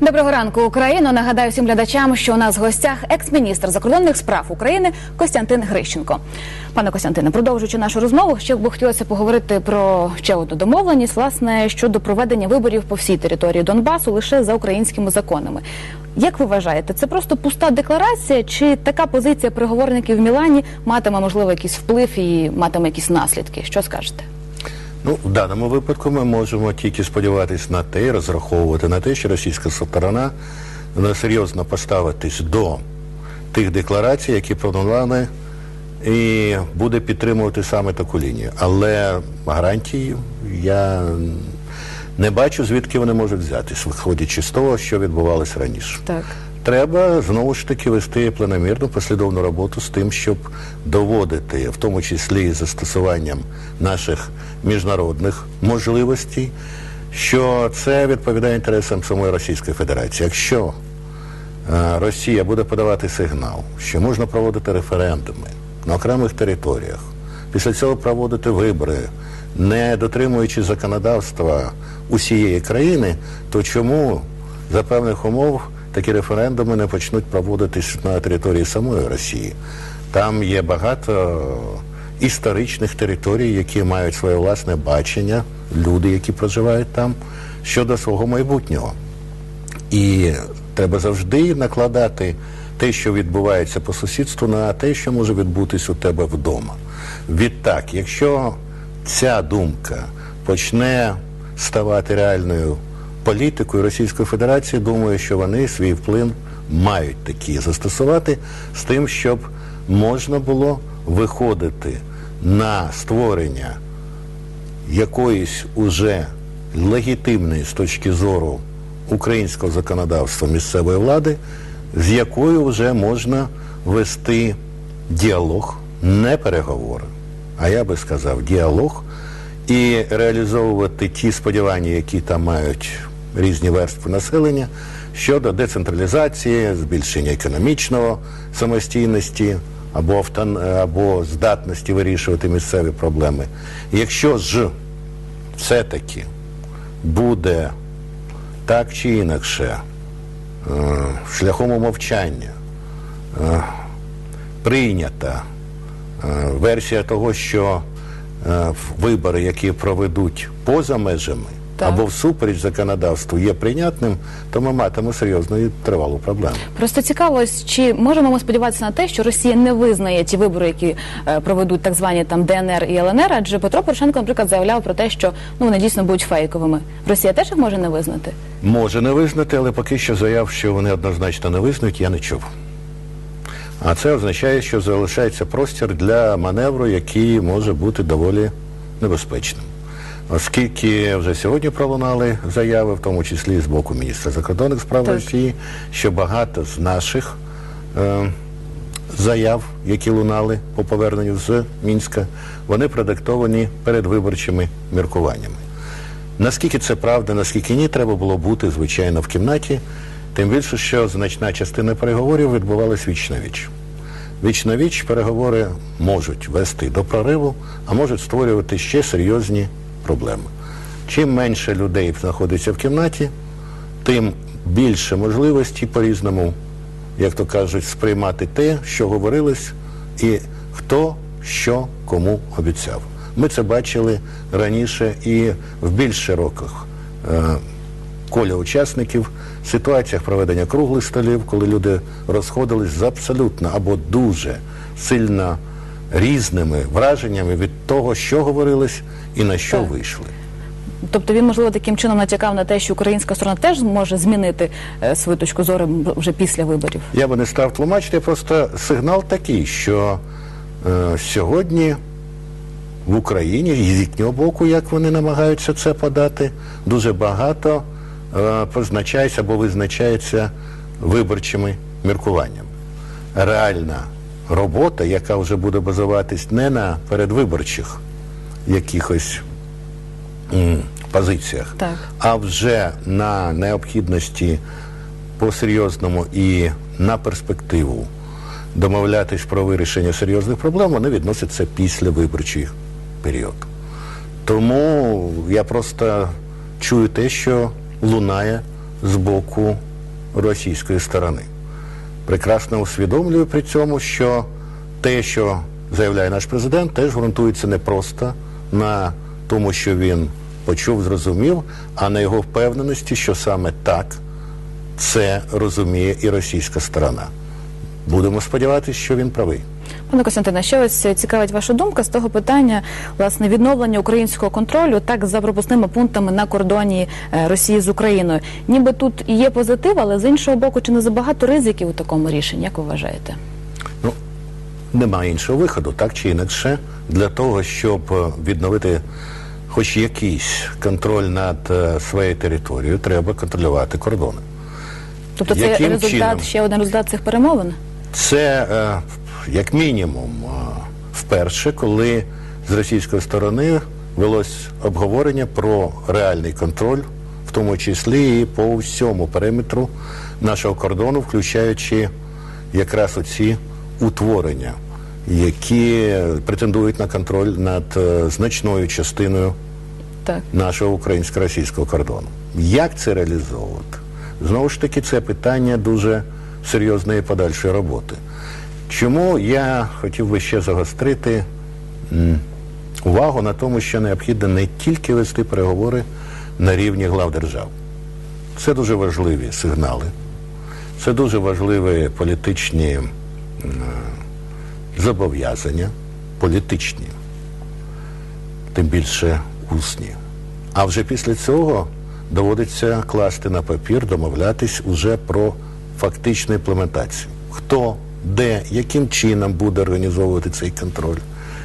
Доброго ранку, Україно. Нагадаю всім глядачам, що у нас в гостях екс-міністр закордонних справ України Костянтин Грищенко. Пане Костянтине, продовжуючи нашу розмову, ще б хотілося поговорити про ще одну домовленість, власне, щодо проведення виборів по всій території Донбасу лише за українськими законами. Як ви вважаєте, це просто пуста декларація, чи така позиція переговорників в Мілані матиме можливо якийсь вплив і матиме якісь наслідки? Що скажете? Ну, в даному випадку ми можемо тільки сподіватися на те, розраховувати на те, що російська сторона серйозно поставитись до тих декларацій, які планували, і буде підтримувати саме таку лінію. Але гарантії я не бачу, звідки вони можуть взятись, виходячи з того, що відбувалося раніше. Так. Треба знову ж таки вести планомірну послідовну роботу з тим, щоб доводити, в тому числі і застосуванням наших міжнародних можливостей, що це відповідає інтересам самої Російської Федерації. Якщо е, Росія буде подавати сигнал, що можна проводити референдуми на окремих територіях, після цього проводити вибори, не дотримуючи законодавства усієї країни, то чому за певних умов такі референдуми не почнуть проводитись на території самої Росії? Там є багато історичних територій, які мають своє власне бачення, люди, які проживають там, щодо свого майбутнього. І треба завжди накладати те, що відбувається по сусідству, на те, що може відбутись у тебе вдома. Відтак, якщо ця думка почне ставати реальною політикою Російської Федерації, думаю, що вони свій вплив мають такі застосувати з тим, щоб можна було виходити на створення якоїсь уже легітимної з точки зору українського законодавства місцевої влади, з якою вже можна вести діалог, не переговори, а я би сказав, діалог і реалізовувати ті сподівання, які там мають різні верстви населення щодо децентралізації, збільшення економічного самостійності або, автон... або здатності вирішувати місцеві проблеми. Якщо ж все-таки буде так чи інакше е, шляхом умовчання е, прийнята е, версія того, що вибори, які проведуть поза межами Так. або всупереч законодавству, є прийнятним, то ми матимемо серйозну і тривалу проблему. Просто цікаво, чи можемо ми сподіватися на те, що Росія не визнає ті вибори, які е, проведуть так звані там ДНР і ЛНР, адже Петро Порошенко, наприклад, заявляв про те, що ну вони дійсно будуть фейковими. Росія теж їх може не визнати. Може не визнати, але поки що заяв, що вони однозначно не визнають, я не чув. А це означає, що залишається простір для маневру, який може бути доволі небезпечним. Оскільки вже сьогодні пролунали заяви, в тому числі з боку міністра закордонних справ Так. Росії, що багато з наших е, заяв, які лунали по поверненню з Мінська, вони продиктовані передвиборчими міркуваннями. Наскільки це правда, наскільки ні, треба було бути, звичайно, в кімнаті, тим більше, що значна частина переговорів відбувалась віч на віч. Віч на віч переговори можуть вести до прориву, а можуть створювати ще серйозні проблеми. Чим менше людей знаходиться в кімнаті, тим більше можливості по-різному, як то кажуть, сприймати те, що говорилось, і хто що кому обіцяв. Ми це бачили раніше і в більш широких е, коля учасників, ситуаціях проведення круглих столів, коли люди розходились з абсолютно або дуже сильно різними враженнями від того, що говорилось і на що Так. вийшли. Тобто він можливо таким чином натякав на те, що українська сторона теж зможе змінити е, свою точку зору вже після виборів. Я би не став тлумачити, просто сигнал такий, що е, сьогодні в Україні, і з їхнього боку, як вони намагаються це подати, дуже багато е, позначається або визначається виборчими міркуваннями. Реальна робота, яка вже буде базуватись не на передвиборчих якихось м, позиціях, Так. а вже на необхідності по-серйозному і на перспективу домовлятись про вирішення серйозних проблем, вони відносяться після виборчий період. Тому я просто чую те, що лунає з боку російської сторони. Прекрасно усвідомлюю при цьому, що те, що заявляє наш президент, теж ґрунтується не просто на тому, що він почув, зрозумів, а на його впевненості, що саме так це розуміє і російська сторона. Будемо сподіватися, що він правий. Пане Костянтине, ще ось цікавить ваша думка з того питання власне відновлення українського контролю так за пропускними пунктами на кордоні е, Росії з Україною. Ніби тут і є позитив, але з іншого боку, чи не забагато ризиків у такому рішенні? Як ви вважаєте? Ну, немає іншого виходу, так чи інакше, для того, щоб е, відновити хоч якийсь контроль над е, своєю територією, треба контролювати кордони. Тобто це Яким результат чином? ще один результат цих перемовин? Це е, як мінімум вперше, коли з російської сторони велось обговорення про реальний контроль, в тому числі і по всьому периметру нашого кордону, включаючи якраз оці утворення, які претендують на контроль над е, значною частиною Так. нашого українсько-російського кордону. Як це реалізовувати? Знову ж таки, це питання дуже серйозної подальшої роботи. Чому я хотів би ще загострити увагу на тому, що необхідно не тільки вести переговори на рівні глав держав. Це дуже важливі сигнали, це дуже важливі політичні зобов'язання, політичні тим більше усні. А вже після цього доводиться класти на папір, домовлятись уже про фактичну імплементацію. Хто, де, яким чином буде організовувати цей контроль,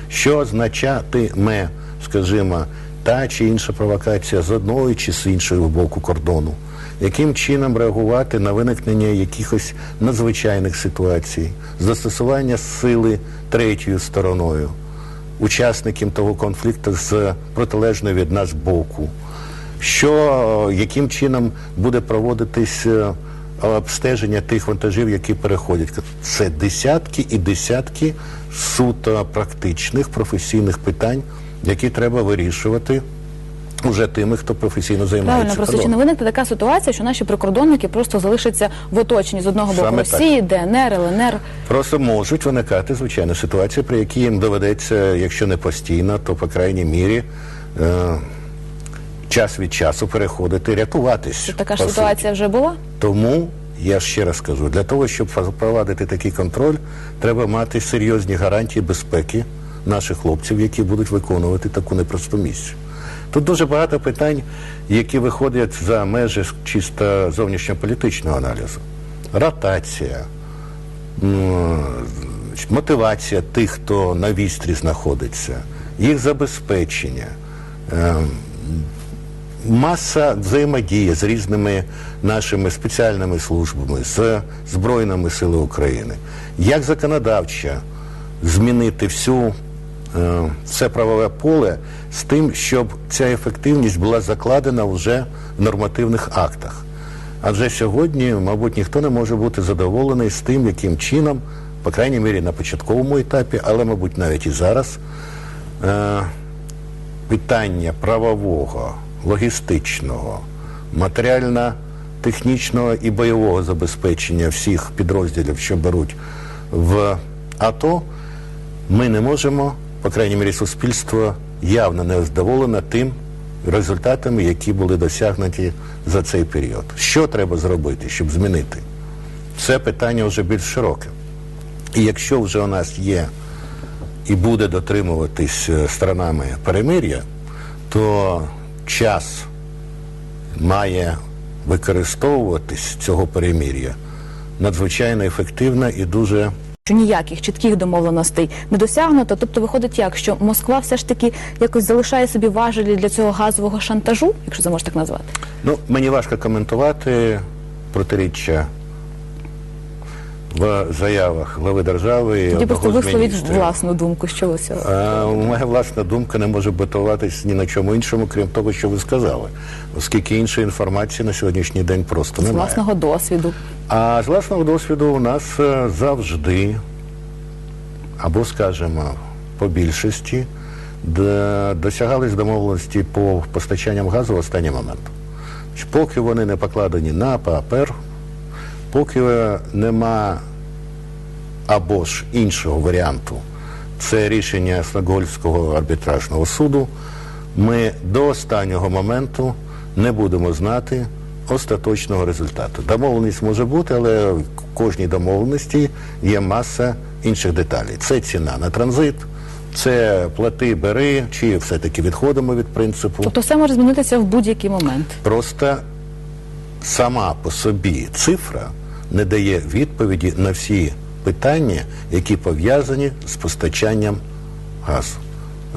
що означатиме, скажімо, та чи інша провокація з одного чи з іншого боку кордону, яким чином реагувати на виникнення якихось надзвичайних ситуацій, застосування сили третьою стороною? Учасників того конфлікту з протилежної від нас боку, що яким чином буде проводитись е, обстеження тих вантажів, які переходять. Це десятки і десятки суто практичних професійних питань, які треба вирішувати уже тими, хто професійно займається. Правильно, просто чи не виникне така ситуація, що наші прикордонники просто залишаться в оточенні з одного боку Саме так. Росії, ДНР, ЛНР. Просто можуть виникати, звичайно, ситуації, при якій їм доведеться, якщо не постійно, то по крайній мірі е, час від часу переходити, рятуватись. Така ж ситуація вже була? Тому я ще раз кажу, для того, щоб запровадити такий контроль, треба мати серйозні гарантії безпеки наших хлопців, які будуть виконувати таку непросту місію. Тут дуже багато питань, які виходять за межі чисто зовнішньополітичного аналізу. Ротація, мотивація тих, хто на вістрі знаходиться, їх забезпечення. Маса взаємодії з різними нашими спеціальними службами, з Збройними сили України. Як законодавча змінити всю, е, все правове поле з тим, щоб ця ефективність була закладена вже в нормативних актах. Адже сьогодні, мабуть, ніхто не може бути задоволений з тим, яким чином, по крайній мірі на початковому етапі, але, мабуть, навіть і зараз, е, питання правового, логістичного, матеріально-технічного і бойового забезпечення всіх підрозділів, що беруть в АТО, ми не можемо, по крайній мірі, суспільство явно не задоволене тим результатами, які були досягнуті за цей період. Що треба зробити, щоб змінити? Це питання вже більш широке. І якщо вже у нас є і буде дотримуватись е, сторонами перемир'я, то час має використовуватись цього перемір'я надзвичайно ефективно і дуже Що ніяких чітких домовленостей не досягнуто. Тобто виходить як, що Москва все ж таки якось залишає собі важелі для цього газового шантажу, якщо це можна так назвати. Ну, мені важко коментувати протиріччя в заявах глави держави. Тоді просто висловіть власну думку, що ви. А, моя власна думка не може базуватись ні на чому іншому, крім того, що ви сказали, оскільки іншої інформації на сьогоднішній день просто З власного досвіду. А з власного досвіду у нас е, завжди, або, скажімо, по більшості, досягались домовленості по постачанням газу в останній момент. поки вони не покладені на папер, поки нема або ж іншого варіанту, це рішення Стокгольмського арбітражного суду, ми до останнього моменту не будемо знати остаточного результату. Домовленість може бути, але в кожній домовленості є маса інших деталей. Це ціна на транзит, це плати, бери, чи все-таки відходимо від принципу. Тобто все може змінитися в будь-який момент. Просто сама по собі цифра не дає відповіді на всі питання, які пов'язані з постачанням газу.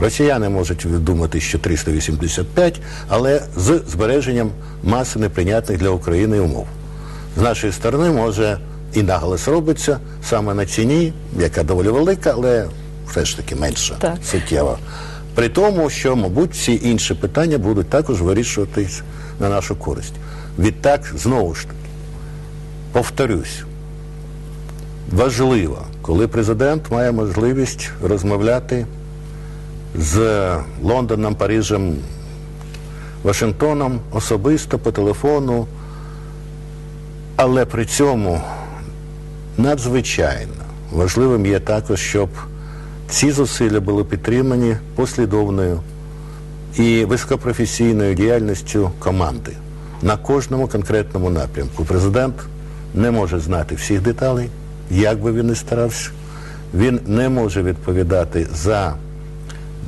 Росіяни можуть думати, що 385, але з збереженням маси неприйнятних для України умов. З нашої сторони може і наголос робиться саме на ціні, яка доволі велика, але все ж таки менша Так. суттєво. При тому, що, мабуть, всі інші питання будуть також вирішуватись на нашу користь. Відтак, знову ж таки, повторюсь, важливо, коли президент має можливість розмовляти з Лондоном, Парижем, Вашингтоном особисто по телефону, але при цьому надзвичайно важливим є також, щоб ці зусилля були підтримані послідовною і високопрофесійною діяльністю команди на кожному конкретному напрямку. Президент не може знати всіх деталей, як би він не старався. Він не може відповідати за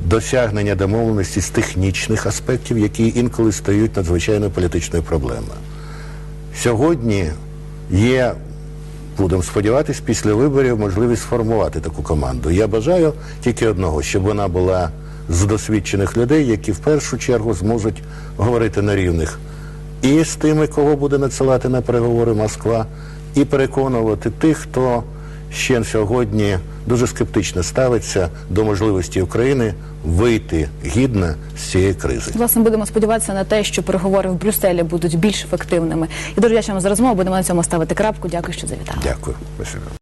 досягнення домовленості з технічних аспектів, які інколи стають надзвичайною політичною проблемою. Сьогодні є, будемо сподіватися, після виборів можливість сформувати таку команду. Я бажаю тільки одного, щоб вона була з досвідчених людей, які в першу чергу зможуть говорити на рівних і з тими, кого буде надсилати на переговори Москва, і переконувати тих, хто ще сьогодні дуже скептично ставиться до можливості України вийти гідно з цієї кризи. Власне, будемо сподіватися на те, що переговори в Брюсселі будуть більш ефективними. І дуже дякуємо за розмову. Будемо на цьому ставити крапку. Дякую, що завітали. Дякую.